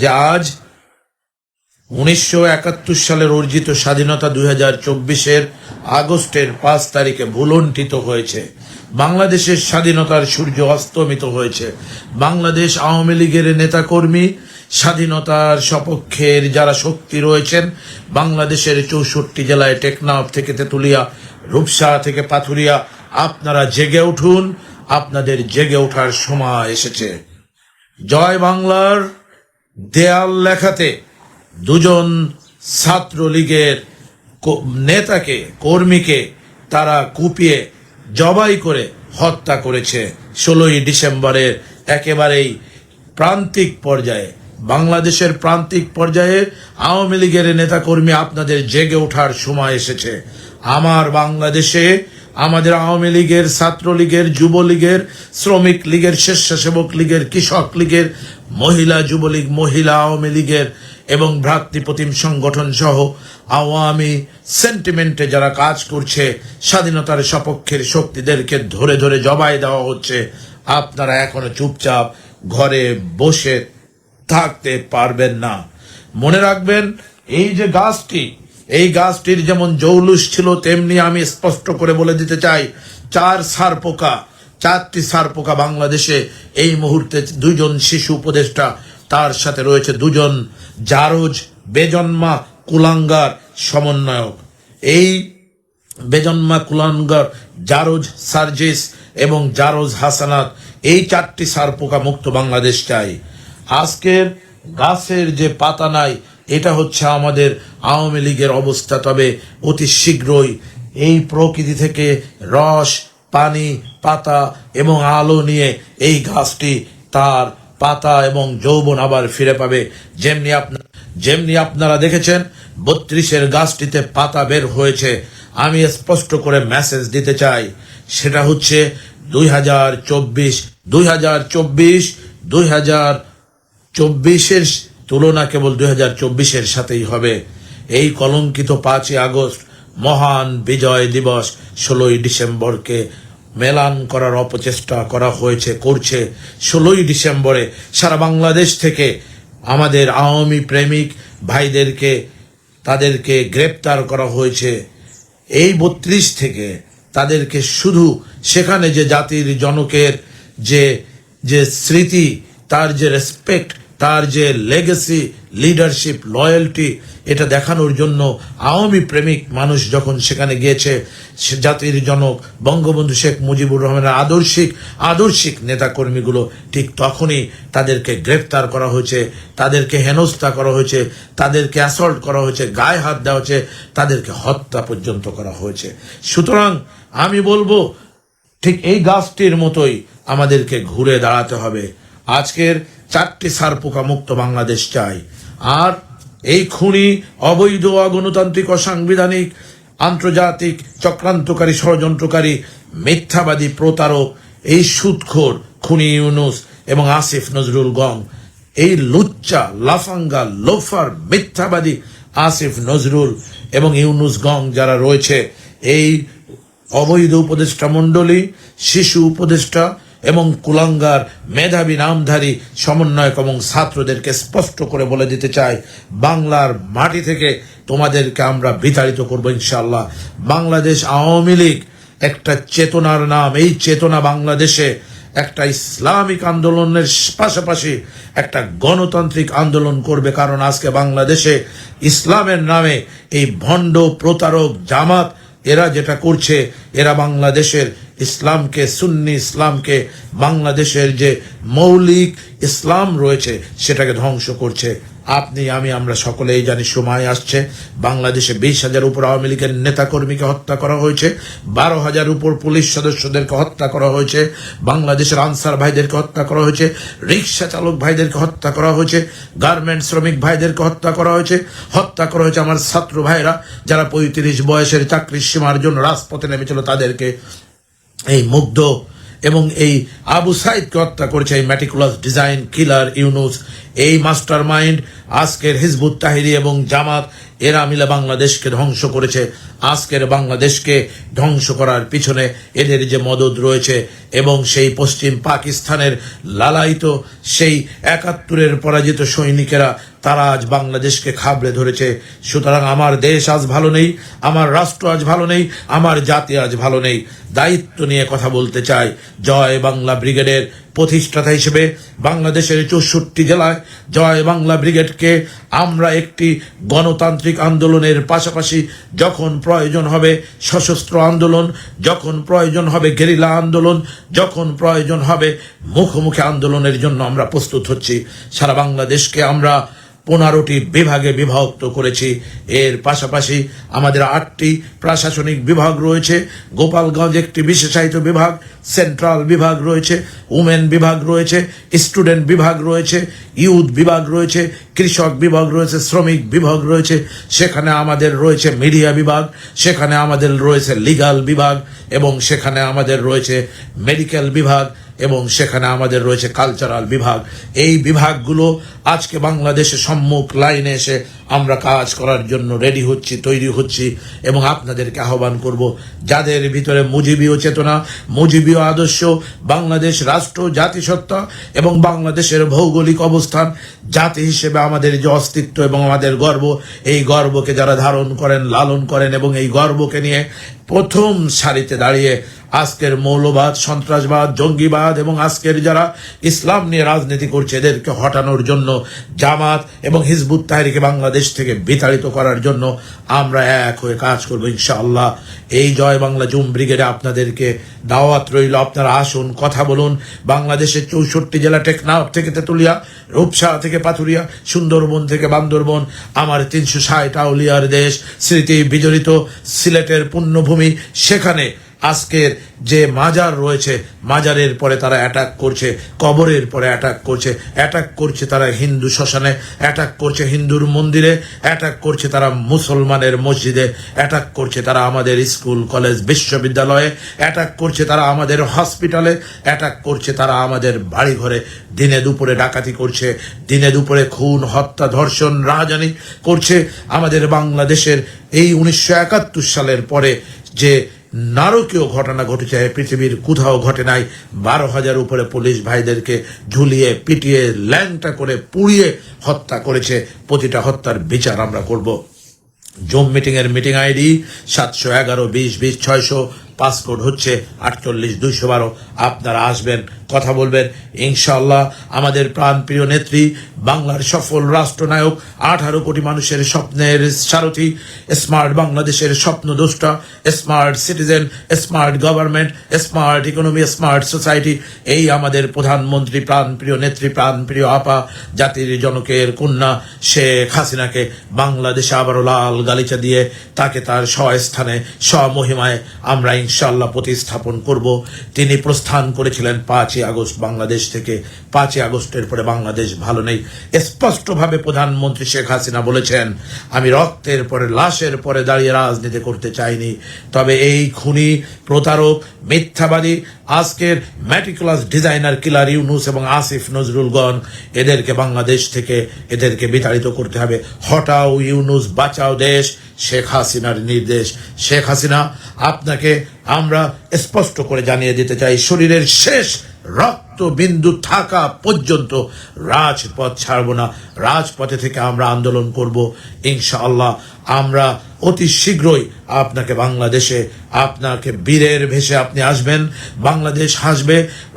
যে আজ উনিশশো একাত্তর সালের অর্জিত স্বাধীনতা দুই হাজার চব্বিশের আগস্টের পাঁচ তারিখে ভুলণ্ঠিত হয়েছে। বাংলাদেশের স্বাধীনতার সূর্য অস্তমিত হয়েছে। বাংলাদেশ আওয়ামী লীগের নেতাকর্মী স্বাধীনতার সপক্ষের যারা শক্তি রয়েছেন, বাংলাদেশের চৌষট্টি জেলায় টেকনাফ থেকে তেতুলিয়া, রূপসা থেকে পাথুরিয়া, আপনারা জেগে উঠুন, আপনাদের জেগে ওঠার সময় এসেছে। জয় বাংলার। দেয়াল লেখাতে দুজন ছাত্রলীগের নেতাকে, কর্মীকে তারা কুপিয়ে জবাই করে হত্যা করেছে। ষোলোই ডিসেম্বরের একেবারেই প্রান্তিক পর্যায়ে, বাংলাদেশের প্রান্তিক পর্যায়ে আওয়ামী লীগের নেতাকর্মী আপনাদের জেগে ওঠার সময় এসেছে। আমার বাংলাদেশে আমাদের আওয়ামী লীগের, ছাত্রলীগের, যুবলীগের, শ্রমিক লীগের, স্বেচ্ছাসেবক লীগের, কৃষক লীগের, মহিলা, যুবলীগ, মহিলা আওয়ামী লীগের এবং ভ্রাতৃপ্রতিম সংগঠন সহ আওয়ামী সেন্টিমেন্টে যারা কাজ করছে, স্বাধীনতার সপক্ষের শক্তিদেরকে ধরে ধরে জবাই দেওয়া হচ্ছে। আপনারা এখনও চুপচাপ ঘরে বসে থাকতে পারবেন না। মনে রাখবেন, এই যে গাছটি এই গাছটির যেমন জৌলুস ছিল, তেমনি আমি স্পষ্ট করে বলে দিতে চাই, চার সার পোকা, চারটি সার পোকা বাংলাদেশে এই মুহূর্তে দুজন শিশু উপদেষ্টা, তার সাথে রয়েছে দুজন জারজ বেজন্মা কুলাঙ্গার সমন্বয়ক। এই বেজন্মা কুলাঙ্গার জারোজ সার্জিস এবং জারোজ হাসানাত এই চারটি সার পোকা মুক্ত বাংলাদেশ চাই। আজকের গাছের যে পাতা নাই এটা হচ্ছে আমাদের আওয়ামী লীগের অবস্থা। তবে অতি শীঘ্রই এই প্রকৃতি থেকে রস, পানি, পাতা এবং আলো নিয়ে এই গাছটি তার পাতা এবং যৌবন আবার ফিরে পাবে। যেমনি আপনার যেমনি আপনারা দেখেছেন, বত্রিশের গাছটিতে পাতা বের হয়েছে। আমি স্পষ্ট করে মেসেজ দিতে চাই, সেটা হচ্ছে দুই হাজার চব্বিশ, দুই হাজার চব্বিশ, দুই হাজার চব্বিশের তুলনা কেবল দুই হাজার চব্বিশের সাথেই হবে। এই কলঙ্কিত পাঁচই আগস্ট মহান বিজয় দিবস ষোলোই ডিসেম্বরকে মেলান করার অপচেষ্টা করা হয়েছে, করছে। ষোলোই ডিসেম্বরে সারা বাংলাদেশ থেকে আমাদের আওয়ামী প্রেমিক ভাইদেরকে, তাদেরকে গ্রেপ্তার করা হয়েছে। এই বত্রিশ থেকে তাদেরকে শুধু সেখানে যে জাতির জনকের যে যে স্মৃতি, তার যে রেসপেক্ট তার যে লেগেসি লিডারশিপ লয়্যালটি এটা দেখানোর জন্য আওয়ামী প্রেমিক মানুষ যখন সেখানে গিয়েছে জাতির জনক বঙ্গবন্ধু শেখ মুজিবুর রহমানের আদর্শিক আদর্শিক নেতাকর্মীগুলো ঠিক তখনই তাদেরকে গ্রেপ্তার করা হয়েছে, তাদেরকে হেনস্থা করা হয়েছে, তাদেরকে অ্যাসল্ট করা হয়েছে, গায়ে হাত দেওয়া হয়েছে, তাদেরকে হত্যা পর্যন্ত করা হয়েছে। সুতরাং আমি বলব, ঠিক এই গাছটির মতোই আমাদেরকে ঘুরে দাঁড়াতে হবে। আজকের চারটি সার পোকা মুক্ত বাংলাদেশ চাই। আর এই খুনি অবৈধ অগণতান্ত্রিক অসাংবিধানিক, আন্তর্জাতিক চক্রান্তকারী, ষড়যন্ত্রকারী, মিথ্যাবাদী প্রতারক এই সুদখোর খুনি ইউনুস এবং আসিফ নজরুল গং, এই লুচ্চা, লাফাঙ্গা, লোফার, মিথ্যাবাদী আসিফ নজরুল এবং ইউনুস গং যারা রয়েছে, এই অবৈধ উপদেষ্টা মণ্ডলী, শিশু উপদেষ্টা এবং কুলাঙ্গার মেধাবী নামধারী সমন্বয়ক এবং ছাত্রদেরকে স্পষ্ট করে বলে দিতে চাই, বাংলার মাটি থেকে তোমাদেরকে আমরা বিতাড়িত করব ইনশাল্লাহ বাংলাদেশ আওয়ামী লীগ একটা চেতনার নাম, এই চেতনা বাংলাদেশে একটা ইসলামিক আন্দোলনের পাশাপাশি একটা গণতান্ত্রিক আন্দোলন করবে, কারণ আজকে বাংলাদেশে ইসলামের নামে এই ভণ্ড প্রতারক জামাত এরা যেটা করছে, এরা বাংলাদেশের ইসলামকে, সুন্নি ইসলামকে, বাংলাদেশের যে মৌলিক ইসলাম রয়েছে, সেটাকে ধ্বংস করছে। আপনি, আমি, আমরা সকলেই জানি সময় আসছে। বাংলাদেশে বিশ হাজার উপর আওয়ামী লীগের নেতাকর্মীকে হত্যা করা হয়েছে। বারো হাজার উপর পুলিশ সদস্যদেরকে হত্যা করা হয়েছে। বাংলাদেশের আনসার ভাইদেরকে হত্যা করা হয়েছে। রিক্সা চালক ভাইদেরকে হত্যা করা হয়েছে। গার্মেন্ট শ্রমিক ভাইদেরকে হত্যা করা হয়েছে। হত্যা করা হয়েছে আমার ছাত্র ভাইরা, যারা পঁয়ত্রিশ বয়সের চাকরির সীমার জন্য রাজপথে নেমেছিল, তাদেরকে এই মুগ্ধ এবং এই আবু সাইদকে হত্যা করেছে এই ম্যাটিকুলাস ডিজাইন কিলার ইউনুস। এই মাস্টার মাইন্ড আজকের হিজবুত তাহিরি এবং জামাত, এরা মিলে বাংলাদেশকে ধ্বংস করেছে। আজকের বাংলাদেশকে ধ্বংস করার পিছনে এদের যে মদত রয়েছে এবং সেই পশ্চিম পাকিস্তানের লালায়িত সেই একাত্তরের পরাজিত সৈনিকেরা তারা আজ বাংলাদেশকে খাবড়ে ধরেছে। সুতরাং আমার দেশ আজ ভালো নেই, আমার রাষ্ট্র আজ ভালো নেই, আমার জাতি আজ ভালো নেই। দায়িত্ব নিয়ে কথা বলতে চাই। জয় বাংলা ব্রিগেডের প্রতিষ্ঠাতা হিসেবে বাংলাদেশের চৌষট্টি জেলায় জয় বাংলা ব্রিগেডকে আমরা একটি গণতান্ত্রিক আন্দোলনের পাশাপাশি যখন প্রয়োজন হবে সশস্ত্র আন্দোলন, যখন প্রয়োজন হবে গেরিলা আন্দোলন, যখন প্রয়োজন হবে মুখোমুখি আন্দোলনের জন্য আমরা প্রস্তুত হচ্ছি। সারা বাংলাদেশকে আমরা পনেরোটি বিভাগে বিভক্ত করেছি। এর পাশাপাশি আমাদের আটটি প্রশাসনিক বিভাগ রয়েছে। গোপালগঞ্জ একটি বিশেষায়িত বিভাগ, সেন্ট্রাল বিভাগ রয়েছে, উমেন বিভাগ রয়েছে, স্টুডেন্ট বিভাগ রয়েছে, ইউথ বিভাগ রয়েছে, কৃষক বিভাগ রয়েছে, শ্রমিক বিভাগ রয়েছে, সেখানে আমাদের রয়েছে মিডিয়া বিভাগ, সেখানে আমাদের রয়েছে লিগাল বিভাগ এবং সেখানে আমাদের রয়েছে মেডিকেল বিভাগ এবং সেখানে আমাদের রয়েছে কালচারাল বিভাগ। এই বিভাগগুলো আজকে বাংলাদেশে সম্মুখ লাইনে এসে আমরা কাজ করার জন্য রেডি হচ্ছি, তৈরি হচ্ছি এবং আপনাদেরকে আহ্বান করব, যাদের ভিতরে মুজিবীয় চেতনা, মুজিবীয় আদর্শ, বাংলাদেশ রাষ্ট্র, জাতিসত্তা এবং বাংলাদেশের ভৌগোলিক অবস্থান, জাতি হিসেবে আমাদের যে অস্তিত্ব এবং আমাদের গর্ব, এই গর্বকে যারা ধারণ করেন, লালন করেন এবং এই গর্বকে নিয়ে প্রথম সারিতে দাঁড়িয়ে আজকের মৌলবাদ, সন্ত্রাসবাদ, জঙ্গিবাদ এবং আজকের যারা ইসলাম নিয়ে রাজনীতি করছে এদেরকে হটানোর জন্য, জামাত এবং হিজবুত তাহরিকে বাংলাদেশ থেকে বিতাড়িত করার জন্য আমরা এক হয়ে কাজ করব ইনশাআল্লাহ। এই জয় বাংলা জুম ব্রিগেডে আপনাদেরকে দাওয়াত রইল। আপনারা আসুন, কথা বলুন। বাংলাদেশের চৌষট্টি জেলা টেকনাফ থেকে তেতুলিয়া রূপসা থেকে পাথুরিয়া, সুন্দরবন থেকে বান্দরবন, আমার তিনশো ষাট আউলিয়ার দেশ, স্মৃতি বিজড়িত সিলেটের পুণ্যভূমি, সেখানে আজকের যে মাজার রয়েছে, মাজারের পরে তারা অ্যাটাক করছে, কবরের পরে অ্যাটাক করছে অ্যাটাক করছে তারা হিন্দু শ্মশানে অ্যাটাক করছে হিন্দুর মন্দিরে অ্যাটাক করছে তারা মুসলমানের মসজিদে অ্যাটাক করছে তারা আমাদের স্কুল, কলেজ, বিশ্ববিদ্যালয়ে অ্যাটাক করছে তারা আমাদের হসপিটালে অ্যাটাক করছে তারা আমাদের বাড়িঘরে। দিনে দুপুরে ডাকাতি করছে, দিনে দুপুরে খুন, হত্যা, ধর্ষণ, রাহাজানি করছে আমাদের বাংলাদেশের এই উনিশশো একাত্তর সালের পরে যে নারকীয় ঘটনা ঘটেছে। পৃথিবীর কোথাও ঘটে নাই। বারো হাজার উপরে পুলিশ ভাইদেরকে ঝুলিয়ে, পিটিয়ে, ল্যাংটা করে, পুড়িয়ে হত্যা করেছে। প্রতিটা হত্যার বিচার আমরা করব। জুম মিটিং এর মিটিং আইডি সাতশো এগারো, বিশ বিশ, ছয়শো পাসপোর্ট হচ্ছে আটচল্লিশ দুইশো বারো। আপনারা আসবেন, কথা বলবেন। ইনশাল্লাহ আমাদের প্রাণপ্রিয় নেত্রী, বাংলার সফল রাষ্ট্রনায়ক, আঠারো কোটি মানুষের স্বপ্নের সারথি, স্মার্ট বাংলাদেশের স্বপ্ন স্বপ্নদ্রষ্টা smart citizen, smart government, smart economy, smart society, এই আমাদের প্রধানমন্ত্রী প্রাণপ্রিয় নেত্রী প্রাণপ্রিয় আপা, জাতির জনকের কন্যা শেখ হাসিনাকে বাংলাদেশে আবারও লাল গালিচা দিয়ে তাকে তার স্বস্থানে স্বমহিমায় আমরা ইনশাল্লাহ প্রতিস্থাপন করব। তিনি প্রস্থান করেছিলেন পাঁচই আগস্ট বাংলাদেশ থেকে। পাঁচই আগস্টের পরে বাংলাদেশ ভালো নেই। স্পষ্টভাবে প্রধানমন্ত্রী শেখ হাসিনা বলেছেন, আমি রক্তের পরে, লাশের পরে দাঁড়িয়ে রাজনীতি করতে চাইনি। তবে এই খুনি প্রতারক, মিথ্যাবাদী, আজকের ম্যাটিকুলাস ডিজাইনার কিলার ইউনুস এবং আসিফ নজরুলগণ এদেরকে বাংলাদেশ থেকে এদেরকে বিতাড়িত করতে হবে। হটাও ইউনুস, বাঁচাও দেশ। শেখ হাসিনার নির্দেশ। শেখ হাসিনা, আপনাকে আমরা স্পষ্ট করে জানিয়ে দিতে চাই, শরীরের শেষ রক্ত বিন্দু থাকা পর্যন্ত রাজপথ ছাড়ব না। রাজপথে থেকে আমরা আন্দোলন করব। ইনশাআল্লাহ আমরা অতি শীঘ্রই আপনাকে বাংলাদেশে, আপনাকে বীরের ভেসে আপনি আসবেন। বাংলাদেশ হাসবে,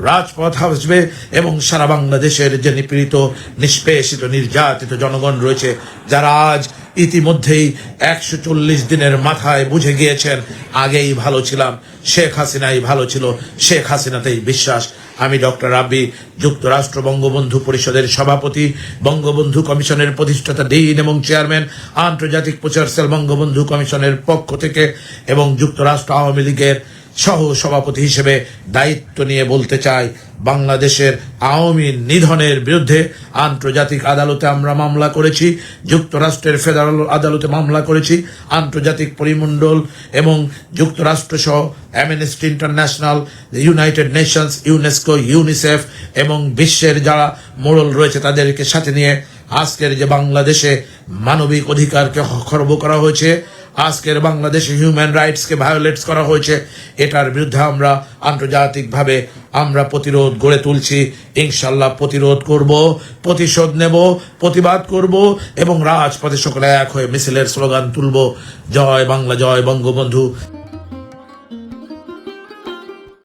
রাজপথ হাসবে এবং সারা বাংলাদেশের যে নিপীড়িত, নিষ্পেষিত, নির্যাতিত জনগণ রয়েছে, যারা আজ ইতিমধ্যেই একশো চল্লিশ দিনের মাথায় বুঝে গিয়েছেন, আগেই ভালো ছিলাম, শেখ হাসিনাই ভালো ছিল, শেখ হাসিনাতেই বিশ্বাস। আমি ডক্টর রাব্বি, যুক্তরাষ্ট্র বঙ্গবন্ধু পরিষদের সভাপতি, বঙ্গবন্ধু কমিশনের প্রতিষ্ঠাতা, ডিন এবং চেয়ারম্যান, আন্তর্জাতিক প্রচার সেল বঙ্গবন্ধু কমিশনের পক্ষ থেকে এবং যুক্তরাষ্ট্র আওয়ামী লীগের সহ সভাপতি হিসেবে দায়িত্ব নিয়ে বলতে চাই, বাংলাদেশের আওয়ামী নিধনের বিরুদ্ধে আন্তর্জাতিক আদালতে আমরা মামলা করেছি, যুক্তরাষ্ট্রের ফেডারেল আদালতে মামলা করেছি, আন্তর্জাতিক পরিমণ্ডল এবং যুক্তরাষ্ট্র সহ Amnesty International, United Nations, UNESCO, UNICEF এবং বিশ্বের যারা মোড়ল রয়েছে তাদেরকে সাথে নিয়ে আজকের যে বাংলাদেশে মানবিক অধিকারকে খর্ব করা হয়েছে আজকের বাংলাদেশে হিউম্যান রাইটসকে ভায়োলেটস করা হয়েছে, এটার বিরুদ্ধে আমরা আন্তর্জাতিকভাবে আমরা প্রতিরোধ গড়ে তুলছি। ইনশাল্লাহ প্রতিরোধ করব, প্রতিশোধ নেব, প্রতিবাদ করব এবং রাজপথে সকলে এক হয়ে মিছিলের স্লোগান তুলব। জয় বাংলা, জয় বঙ্গবন্ধু।